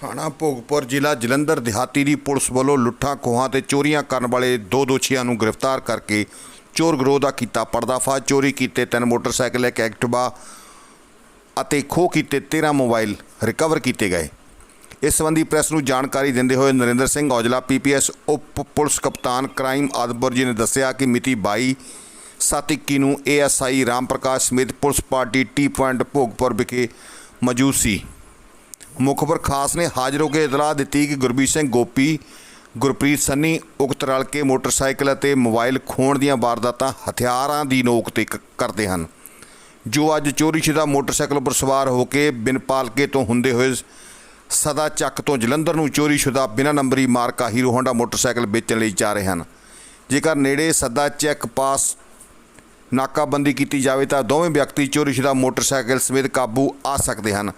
ਥਾਣਾ ਭੋਗਪੁਰ ਜ਼ਿਲ੍ਹਾ ਜਲੰਧਰ ਦਿਹਾਤੀ ਦੀ ਪੁਲਿਸ ਵੱਲੋਂ ਲੁੱਟਾਂ, ਖੋਹਾਂ ਤੇ ਚੋਰੀਆਂ ਕਰਨ ਵਾਲੇ ਦੋ ਦੋਸ਼ੀਆਂ ਨੂੰ ਗ੍ਰਿਫਤਾਰ ਕਰਕੇ ਚੋਰ ਗਰੋਹ ਦਾ ਕੀਤਾ ਪਰਦਾਫਾਸ਼। ਚੋਰੀ ਕੀਤੇ ਤਿੰਨ ਮੋਟਰਸਾਈਕਲ, ਇੱਕ ਐਕਟਿਵਾ ਅਤੇ ਖੋਹ ਕੀਤੇ 13 ਮੋਬਾਈਲ ਰਿਕਵਰ ਕੀਤੇ ਗਏ। ਇਸ ਸੰਬੰਧੀ ਪ੍ਰੈਸ ਨੂੰ ਜਾਣਕਾਰੀ ਦਿੰਦੇ ਹੋਏ ਨਰਿੰਦਰ ਸਿੰਘ ਔਜਲਾ, ਪੀਪੀਐਸ ਉਪ ਪੁਲਿਸ ਕਪਤਾਨ ਕ੍ਰਾਈਮ ਆਦਪੁਰ ਜੀ ਨੇ ਦੱਸਿਆ ਕਿ ਮਿਤੀ 22 ਸੱਤ ਇੱਕੀ ਨੂੰ ਏਐਸਆਈ ਰਾਮ ਪ੍ਰਕਾਸ਼ ਸਮੇਤ police party T point Bhogpur ਵਿਖੇ ਮੌਜੂਦ ਸੀ। ਮੁਖਬਰ ਖਾਸ ਨੇ ਹਾਜ਼ਰ ਹੋ ਕੇ ਇਤਲਾਹ ਦਿੱਤੀ ਕਿ ਗੁਰਬੀਰ ਸਿੰਘ ਗੋਪੀ, ਗੁਰਪ੍ਰੀਤ ਸੰਨੀ, ਉਕਤ ਰਲ ਕੇ ਮੋਟਰਸਾਈਕਲ ਅਤੇ ਮੋਬਾਈਲ ਖੋਣ ਦੀਆਂ ਵਾਰਦਾਤਾਂ ਹਥਿਆਰਾਂ ਦੀ ਨੋਕ ਤੇ ਕ- ਕਰਦੇ ਹਨ। ਜੋ ਅੱਜ ਚੋਰੀਸ਼ੁਦਾ ਮੋਟਰਸਾਈਕਲ ਉੱਪਰ ਸਵਾਰ ਹੋ ਕੇ ਬਿਨ ਪਾਲਕੇ ਤੋਂ ਹੁੰਦੇ ਹੋਏ ਸਦਾ ਚੱਕ ਤੋਂ ਜਲੰਧਰ ਨੂੰ ਚੋਰੀਸ਼ੁਦਾ ਬਿਨਾਂ ਨੰਬਰੀ ਮਾਰਕਾ ਹੀਰੋ ਹੋਂਡਾ ਮੋਟਰਸਾਈਕਲ ਵੇਚਣ ਲਈ ਜਾ ਰਹੇ ਹਨ। ਜੇਕਰ ਨੇੜੇ ਸਦਾ ਚੈੱਕ ਪਾਸ ਨਾਕਾਬੰਦੀ ਕੀਤੀ ਜਾਵੇ ਤਾਂ ਦੋਵੇਂ ਵਿਅਕਤੀ ਚੋਰੀਸ਼ੁਦਾ ਮੋਟਰਸਾਈਕਲ ਸਮੇਤ ਕਾਬੂ ਆ ਸਕਦੇ ਹਨ।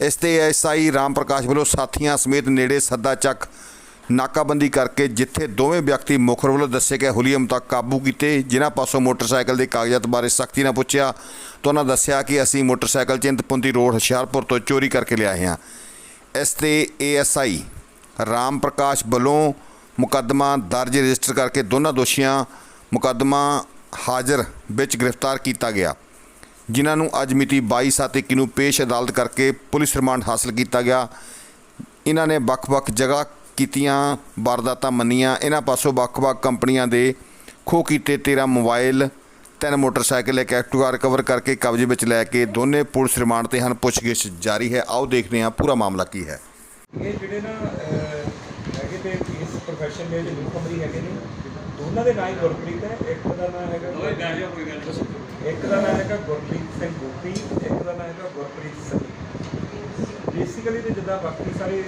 ਇਸ ਤੇ ਐਸਆਈ ਰਾਮ ਪ੍ਰਕਾਸ਼ ਵੱਲੋਂ ਸਾਥੀਆਂ ਸਮੇਤ ਨੇੜੇ ਸੱਦਾ ਚੱਕ ਨਾਕਾਬੰਦੀ ਕਰਕੇ ਜਿੱਥੇ ਦੋਵੇਂ ਵਿਅਕਤੀ ਮੁਖਰ ਵੱਲੋਂ ਦੱਸੇ ਗਏ ਹੁਲੀਅਮ ਤੱਕ ਕਾਬੂ ਕੀਤੇ, ਜਿਨ੍ਹਾਂ ਪਾਸੋਂ ਮੋਟਰਸਾਈਕਲ ਦੇ ਕਾਗਜ਼ਾਤ ਬਾਰੇ ਸਖਤੀ ਨਾਲ ਪੁੱਛਿਆ, ਤਾਂ ਉਹਨਾਂ ਦੱਸਿਆ ਕਿ ਅਸੀਂ ਮੋਟਰਸਾਈਕਲ ਚਿੰਤਪੁੰਦੀ ਰੋਡ ਹੁਸ਼ਿਆਰਪੁਰ ਤੋਂ ਚੋਰੀ ਕਰਕੇ ਲਿਆਏ ਹਾਂ। ਇਸ ਤੇ ਏਐਸਆਈ ਰਾਮ ਪ੍ਰਕਾਸ਼ ਵੱਲੋਂ ਮੁਕੱਦਮਾ ਦਰਜ ਰਜਿਸਟਰ ਕਰਕੇ ਦੋਨਾਂ ਦੋਸ਼ੀਆਂ ਮੁਕੱਦਮਾ ਹਾਜ਼ਰ ਵਿੱਚ ਗ੍ਰਿਫਤਾਰ ਕੀਤਾ ਗਿਆ। ਜਿਨ੍ਹਾਂ ਨੂੰ ਅੱਜ ਮਿਤੀ 22/7/21 ਨੂੰ ਪੇਸ਼ ਅਦਾਲਤ ਕਰਕੇ ਪੁਲਿਸ ਰਿਮਾਂਡ ਹਾਸਲ ਕੀਤਾ ਗਿਆ। ਇਹਨਾਂ ਨੇ ਵੱਖ-ਵੱਖ ਜਗ੍ਹਾ ਕੀਤੀਆਂ ਵਾਰਦਾਤਾਂ ਮੰਨੀਆਂ। ਇਹਨਾਂ ਪਾਸੋਂ ਵੱਖ-ਵੱਖ ਕੰਪਨੀਆਂ ਦੇ ਖੋਹ ਕੀਤੇ 13 ਮੋਬਾਈਲ ਤਿੰਨ ਮੋਟਰਸਾਈਕਲ ਇੱਕ ਐਕਟਿਵਾ ਰਿਕਵਰ ਕਰਕੇ ਕਬਜ਼ੇ ਵਿੱਚ ਲੈ ਕੇ ਦੋਨੇ ਪੁਲਿਸ ਰਿਮਾਂਡ ਤੇ ਹਨ। ਪੁੱਛਗਿੱਛ ਜਾਰੀ ਹੈ। ਆਓ ਦੇਖਦੇ ਹਾਂ ਪੂਰਾ ਮਾਮਲਾ ਕੀ ਹੈ। ਇਹ ਜਿਹੜੇ ਨਾ ਹੈਗੇ ਤੇ ਇਸ ਪ੍ਰੋਫੈਸ਼ਨ ਦੇ ਜਿਹੜੇ ਕਮਰੀ ਹੈਗੇ ਨੇ ਦੋਨਾਂ ਦੇ ਨਾਂ ਹੀ ਗੁਰਪ੍ਰੀਤ ਹੈ। ਇੱਕ ਦਾ ਨਾਂ ਹੈਗਾ ਇੱਕ ਦਾ ਨਾਂ ਹੈਗਾ ਗੁਰਪ੍ਰੀਤ ਸਿੰਘ ਗੋਪੀ, ਇੱਕ ਦਾ ਨਾਂ ਹੈਗਾ ਗੁਰਪ੍ਰੀਤ ਸਿੰਘ। ਬੇਸਿਕਲੀ ਤੇ ਜਿੱਦਾਂ ਬਾਕੀ ਸਾਰੇ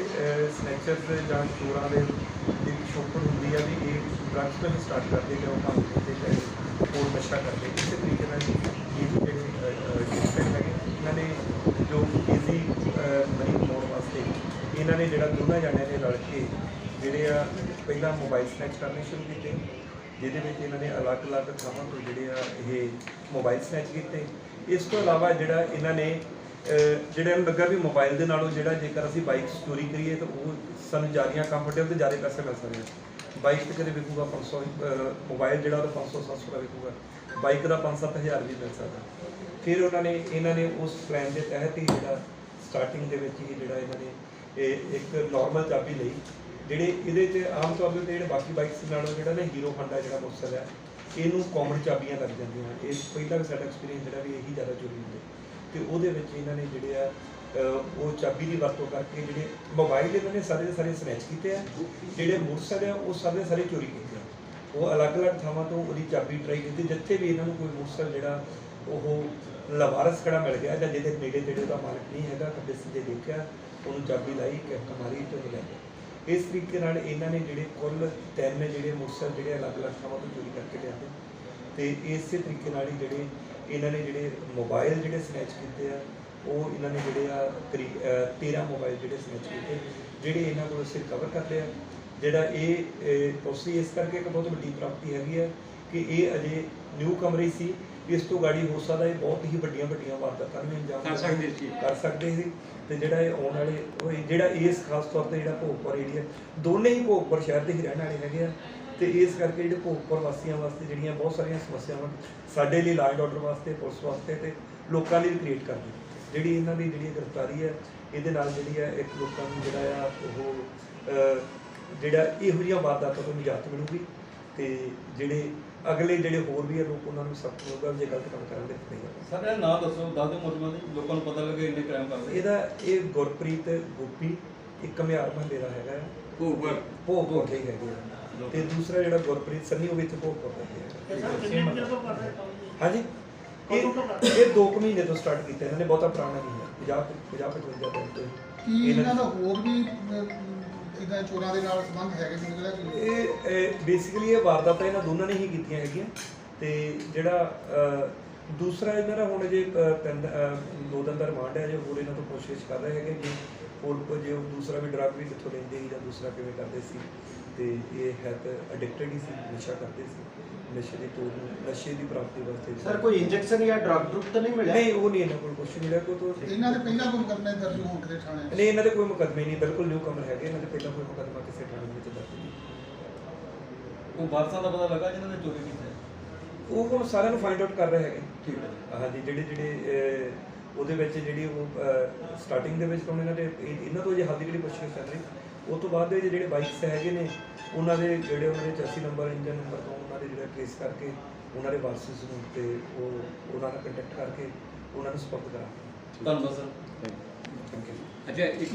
ਸਨੈਚਰਸ ਜਾਂ ਸਟੋਰਾਂ ਦੇ ਦੀ ਸ਼ੋਪਰ ਹੁੰਦੀ ਆ ਵੀ ਇਹ ਡਰੱਗਸ ਤੋਂ ਸਟਾਰਟ ਕਰਦੇ ਕਿ ਉਹ ਕੰਮ ਕਰਦੇ ਚਾਹੇ ਹੋਰ ਨਸ਼ਾ ਕਰਦੇ। ਇਸੇ ਤਰੀਕੇ ਨਾਲ ਇਹ ਵੀ ਜਿਹੜੇ ਹੈਗੇ, ਇਹਨਾਂ ਨੇ ਜੋ ਈਜ਼ੀ ਮਨੀ ਕਮਾਉਣ ਵਾਸਤੇ, ਇਹਨਾਂ ਨੇ ਜਿਹੜਾ ਦੋਨਾਂ ਜਾਣਿਆਂ ਨੇ ਰਲ ਕੇ ਜਿਹੜੇ ਆ ਪਹਿਲਾਂ ਮੋਬਾਈਲ ਸਨੈਚ ਕਰਨੇ ਸ਼ੁਰੂ ਕੀਤੇ ਜਿਹਦੇ ਵਿੱਚ ਇਹਨਾਂ ਨੇ ਅਲੱਗ-ਅਲੱਗ ਥਾਵਾਂ ਤੋਂ ਜਿਹੜੇ ਆ ਇਹ ਮੋਬਾਈਲ ਸਨੈਚ ਕੀਤੇ। ਇਸ ਤੋਂ ਇਲਾਵਾ ਜਿਹੜਾ ਇਹਨਾਂ ਨੇ ਜਿਹੜਾ ਇਹਨੂੰ ਲੱਗਾ ਵੀ ਮੋਬਾਈਲ ਦੇ ਨਾਲੋਂ ਜਿਹੜਾ ਜੇਕਰ ਅਸੀਂ ਬਾਈਕ ਚੋਰੀ ਕਰੀਏ ਤਾਂ ਉਹ ਸਾਨੂੰ ਜ਼ਿਆਦਾ ਕੰਫਰਟੇਬਲ ਤੇ ਜ਼ਿਆਦਾ ਪੈਸੇ ਮਿਲ ਸਕਦੇ ਆ। ਬਾਈਕ ਤੇ ਕਦੇ ਵਿਕੂਗਾ 500 ਅਹ ਮੋਬਾਈਲ ਜਿਹੜਾ ਉਹਦਾ 500 700 ਦਾ ਵਿਕੂਗਾ। ਬਾਈਕ ਦਾ 5-7000 ਵੀ ਮਿਲ ਸਕਦਾ। ਫਿਰ ਉਹਨਾਂ ਨੇ, ਇਹਨਾਂ ਨੇ ਉਸ ਪਲਾਨ ਦੇ ਤਹਿਤ ਹੀ ਜਿਹੜਾ ਸਟਾਰਟਿੰਗ ਦੇ ਵਿੱਚ ਹੀ ਜਿਹੜਾ ਇਹਨਾਂ ਨੇ ਇਹ ਇੱਕ ਨਾਰਮਲ ਚਾਬੀ ਲਈ। ਜਿਹੜੇ ਇਹਦੇ 'ਚ ਆਮ ਤੌਰ ਤੇ ਜਿਹੜੇ ਬਾਕੀ ਬਾਈਕਸ ਨਾਲੋਂ ਜਿਹੜਾ ਨਾ ਹੀਰੋ ਹਾਂਡਾ ਜਿਹੜਾ ਮੋਟਰਸਾਈਕਲ ਹੈ, ਇਹਨੂੰ ਕਾਮਨ ਚਾਬੀਆਂ ਲੱਗ ਜਾਂਦੀਆਂ ਇਹ ਪਹਿਲਾਂ ਵੀ ਸਾਡਾ ਐਕਸਪੀਰੀਅੰਸ ਜਿਹੜਾ ਵੀ ਇਹੀ ਜ਼ਿਆਦਾ ਚੋਰੀ ਹੁੰਦਾ ਤੇ ਉਹਦੇ ਵਿੱਚ ਇਹਨਾਂ ਨੇ ਜਿਹੜੇ ਆ ਉਹ ਚਾਬੀ ਦੀ ਵਰਤੋਂ ਕਰਕੇ ਜਿਹੜੇ ਮੋਬਾਈਲ ਇਹਨਾਂ ਨੇ ਸਾਰੇ ਦੇ ਸਾਰੇ ਸਨੈਚ ਕੀਤੇ ਆ। ਜਿਹੜੇ ਮੋਟਰਸਾਈਕਲ ਆ, ਉਹ ਸਾਰੇ ਦੇ ਸਾਰੇ ਚੋਰੀ ਕੀਤੇ ਆ। ਉਹ ਅਲੱਗ-ਅਲੱਗ ਥਾਵਾਂ ਤੋਂ ਉਹਦੀ ਚਾਬੀ ਟਰਾਈ ਕੀਤੀ, ਜਿੱਥੇ ਵੀ ਇਹਨਾਂ ਨੂੰ ਕੋਈ ਮੋਟਰਸਾਈਕਲ ਜਿਹੜਾ, ਉਹ ਲਵਾਰਸ ਖੜਾ ਮਿਲ ਗਿਆ ਜਾਂ ਜਿਹਦੇ ਨੇੜੇ ਤੇੜੇ ਦਾ ਮਾਲਕ ਨਹੀਂ ਹੈਗਾ ਖੱਬੇ ਸੱਜੇ ਦੇਖਿਆ, ਉਹਨੂੰ ਚਾਬੀ ਲਾਈ ਕਿ ਕਮਾਰੀ ਤੋਂ ਇਸ ਤਰੀਕੇ ਨਾਲ ਇਹਨਾਂ ਨੇ ਜਿਹੜੇ ਕੁੱਲ ਤਿੰਨ ਜਿਹੜੇ ਮੋਟਰਸਾਈਕਲ ਜਿਹੜੇ ਅਲੱਗ-ਅਲੱਗ ਥਾਵਾਂ ਤੋਂ ਚੋਰੀ ਕਰਕੇ ਲਿਆਂਦੇ। ਤੇ ਇਸੇ ਤਰੀਕੇ ਨਾਲ ਹੀ ਜਿਹੜੇ ਇਹਨਾਂ ਨੇ ਜਿਹੜੇ ਮੋਬਾਈਲ ਜਿਹੜੇ ਸਨੈਚ ਕੀਤੇ ਆ ਉਹ ਇਹਨਾਂ ਨੇ ਜਿਹੜੇ ਆ ਕਰੀਬ ਅਹ, 13 ਮੋਬਾਈਲ ਜਿਹੜੇ ਸਨੈਚ ਕੀਤੇ ਜਿਹੜੇ ਇਹਨਾਂ ਕੋਲ ਅਸੀਂ ਕਵਰ ਕਰ ਲਿਆ ਜਿਹੜਾ ਇਹ ਪੋਸੀ ਇਸ ਕਰਕੇ ਇੱਕ ਬਹੁਤ ਵੱਡੀ ਪ੍ਰਾਪਤੀ ਹੈਗੀ ਆ ਕਿ ਇਹ ਅਜੇ ਨਿਊ ਕਮਰੇ ਸੀ ਇਸ ਤੋਂ ਗਾੜੀ ਹੋ ਸਕਦਾ ਇਹ ਬਹੁਤ ਹੀ ਵੱਡੀਆਂ ਵੱਡੀਆਂ ਵਾਰਦਾਤਾਂ ਨੂੰ ਅੰਜਾਮ ਕਰ ਸਕਦੇ ਸੀ। ਕਰ ਸਕਦੇ ਸੀ। ਤੇ ਜਿਹੜਾ ਇਹ ਆਉਣ ਵਾਲੇ ਉਹ ਜਿਹੜਾ ਇਸ ਖਾਸ ਤੌਰ ਤੇ ਜਿਹੜਾ ਭੋਗਪੁਰ ਏਰੀਆ ਦੋਨੇ ਹੀ ਭੋਗਪੁਰ ਸ਼ਹਿਰ ਦੇ ਹੀ ਰਹਿਣ ਵਾਲੇ ਹੈਗੇ ਆ। ਤੇ ਇਸ ਕਰਕੇ ਜਿਹੜੇ ਭੋਗਪੁਰ ਵਾਸੀਆਂ ਵਾਸਤੇ ਜਿਹੜੀਆਂ ਬਹੁਤ ਸਾਰੀਆਂ ਸਮੱਸਿਆਵਾਂ ਸਾਡੇ ਲਈ ਲਾਅ ਐਂਡ ਆਰਡਰ ਵਾਸਤੇ ਪੁਲਿਸ ਵਾਸਤੇ ਤੇ ਲੋਕਾਂ ਲਈ ਵੀ ਕ੍ਰੀਏਟ ਕਰਦੀ ਜਿਹੜੀ ਇਹਨਾਂ ਦੀ ਜਿਹੜੀ ਗ੍ਰਿਫਤਾਰੀ ਹੈ ਇਹਦੇ ਨਾਲ ਜਿਹੜੀ ਹੈ ਇੱਕ ਲੋਕਾਂ ਨੂੰ ਜਿਹੜਾ ਆ ਉਹ ਜਿਹੜਾ ਇਹੋ ਜਿਹੀਆਂ ਵਾਰਦਾਤਾਂ ਤੋਂ ਨਿਜਾਤ ਮਿਲੂਗੀ। ਤੇ ਜਿਹੜੇ ਅਗਲੇ ਜਿਹੜੇ ਹੋਰ ਵੀ ਆ ਲੋਕ ਉਹਨਾਂ ਨੂੰ ਸਖਤ ਹੋਊਗਾ ਜੇ ਗਲਤ ਕੰਮ ਕਰਾਂਗੇ ਤਾਂ ਨਹੀਂ। ਸਰ ਇਹ ਨਾਂ ਦੱਸੋ ਦੱਸ ਦਿਓ ਮੁਲਜ਼ਮਾਂ ਦੇ ਲੋਕਾਂ ਨੂੰ ਪਤਾ ਲੱਗੇ ਇੰਨੇ ਕ੍ਰਾਈਮ ਕਰਦੇ ਇਹਦਾ ਇਹ ਗੁਰਪ੍ਰੀਤ ਗੋਪੀ ਇੱਕ ਘਮਿਆਰ ਮਹੱਲੇ ਦਾ ਹੈਗਾ ਭੋਗਪੁਰ। ਭੋਗਪੁਰ ਦੇ ਹੀ ਹੈਗੇ ਆ। ਤੇ ਦੂਸਰਾ ਜਿਹੜਾ ਗੁਰਪ੍ਰੀਤ ਸੰਨੀ ਉਹ ਵੀ ਇੱਥੇ ਭੋਗਪੁਰ ਦਾ ਹੀ ਹੈਗਾ ਹਾਂਜੀ। ਇਹ ਇਹ 2 ਮਹੀਨੇ ਤੋਂ ਸਟਾਰਟ ਕੀਤਾ ਇਹਨਾਂ ਨੇ ਬਹੁਤਾ ਪੁਰਾਣਾ ਨਹੀਂ ਹੈ। 50 50 55 ਦਿਨ ਤੋਂ ਕੀ ਹੀ ਇਹਨਾਂ ਦਾ ਹੋਰ ਵੀ ਇਦਾਂ ਚੋਰਾਂ ਦੇ ਨਾਲ ਸੰਬੰਧ ਹੈਗੇ ਸੀ ਜਿਹੜਾ ਕਿ ਇਹ ਬੇਸਿਕਲੀ ਇਹ ਵਾਰਦਾਤਾਂ ਇਹਨਾਂ ਦੋਨਾਂ ਨੇ ਹੀ ਕੀਤੀਆਂ ਹੈਗੀਆਂ। ਤੇ ਜਿਹੜਾ ਅਹ, ਦੂਸਰਾ ਇਹਨਾਂ ਦਾ ਹੁਣ ਜੇ ਅਹ, ਤਿੰਨ ਅਹ, ਦੋ ਦਿਨ ਦਾ ਰਿਮਾਂਡ ਹੈ ਜੇ ਹੋਰ ਇਹਨਾਂ ਤੋਂ ਪੁੱਛਗਿੱਛ ਕਰ ਰਹੇ ਹੈਗੇ ਕਿ ਹੋਰ ਕੋਈ ਜੇ ਉਹ ਦੂਸਰਾ ਵੀ ਡਰੱਗ ਵੀ ਕਿੱਥੋਂ ਲੈਂਦੇ ਸੀ ਜਾਂ ਦੂਸਰਾ ਕਿਵੇਂ ਕਰਦੇ ਸੀ। ਤੇ ਇਹ ਹੈ ਤਾਂ ਐਡਿਕਟਡ ਹੀ ਸੀ ਨਸ਼ਾ ਕਰਦੇ ਸੀ ਨਸ਼ੇ ਦੀ ਤੋੜ ਨਸ਼ੇ ਦੀ ਪ੍ਰਾਪਤੀ ਵਾਸਤੇ। ਸਰ ਕੋਈ ਇੰਜੈਕਸ਼ਨ ਜਾਂ ਡਰਗ ਡਰੁਗ ਤਾਂ ਨਹੀਂ ਮਿਲਿਆ? ਨਹੀਂ ਉਹ ਨਹੀਂ ਇਹਨਾਂ ਕੋਲ ਕੁਝ ਮਿਲਿਆ ਕੋਈ ਤੋਂ ਇਹਨਾਂ ਦੇ ਪਹਿਲਾਂ ਕੋਈ ਮੁਕੱਦਮੇ ਦਰਜ ਹੋਣ ਕਿਤੇ ਥਾਣੇ ਨਹੀਂ ਇਹਨਾਂ ਦੇ ਕੋਈ ਮੁਕੱਦਮੇ ਨਹੀਂ ਬਿਲਕੁਲ ਨਿਊ ਕਮਰ ਹੈਗੇ ਇਹਨਾਂ ਦੇ ਪਹਿਲਾਂ ਕੋਈ ਮੁਕੱਦਮਾ ਕਿਸੇ ਥਾਣੇ ਵਿੱਚ ਦਰਜ ਨਹੀਂ ਉਹ ਵਾਰਸਾਂ ਦਾ ਪਤਾ ਲੱਗਾ ਜਿਨ੍ਹਾਂ ਨੇ ਚੋਰੀ ਕੀਤੀ ਹੈ? ਉਹ ਹੁਣ ਸਾਰਿਆਂ ਨੂੰ ਫਾਈਂਡ ਆਊਟ ਕਰ ਰਹੇ ਹੈਗੇ। ਠੀਕ ਹੈ। ਜੀ। ਹਾਂਜੀ ਜਿਹੜੇ ਜਿਹੜੇ ਉਹਦੇ ਵਿੱਚ ਜਿਹੜੀ ਉਹ ਸਟਾਰਟਿੰਗ ਦੇ ਵਿੱਚ ਤਾਂ ਇਹਨਾਂ ਦੇ ਇਹ- ਇਹਨਾਂ ਤੋਂ ਜੇ ਹਾਲ ਦੀ ਜਿਹੜੀ ਪੁੱਛਗਿੱਛ ਚੱਲ ਰਹੀ? ਉਹ ਤੋਂ ਬਾਅਦ ਦੇ ਜਿਹੜੇ ਬਾਈਕਸ ਹੈਗੇ ਨੇ ਉਹਨਾਂ ਦੇ ਜਿਹੜੇ ਉਹਨਾਂ ਦੇ 84 ਨੰਬਰ ਇੰਜਨ ਨੰਬਰ ਤੋਂ ਉਹਨਾਂ ਦੇ ਜਿਹੜਾ ਕੇਸ ਕਰਕੇ ਉਹਨਾਂ ਦੇ ਵਾਰਸਿਸ ਨੂੰ ਤੇ ਉਹ ਉਹਨਾਂ ਨਾਲ ਕੰਟੈਕਟ ਕਰਕੇ ਉਹਨਾਂ ਨੂੰ ਸਪੋਰਟ ਕਰਾਂਗੇ। ਧੰਨਵਾਦ ਸਰ ਥੈਂਕ ਯੂ ਅੱਛਾ ਇੱਕ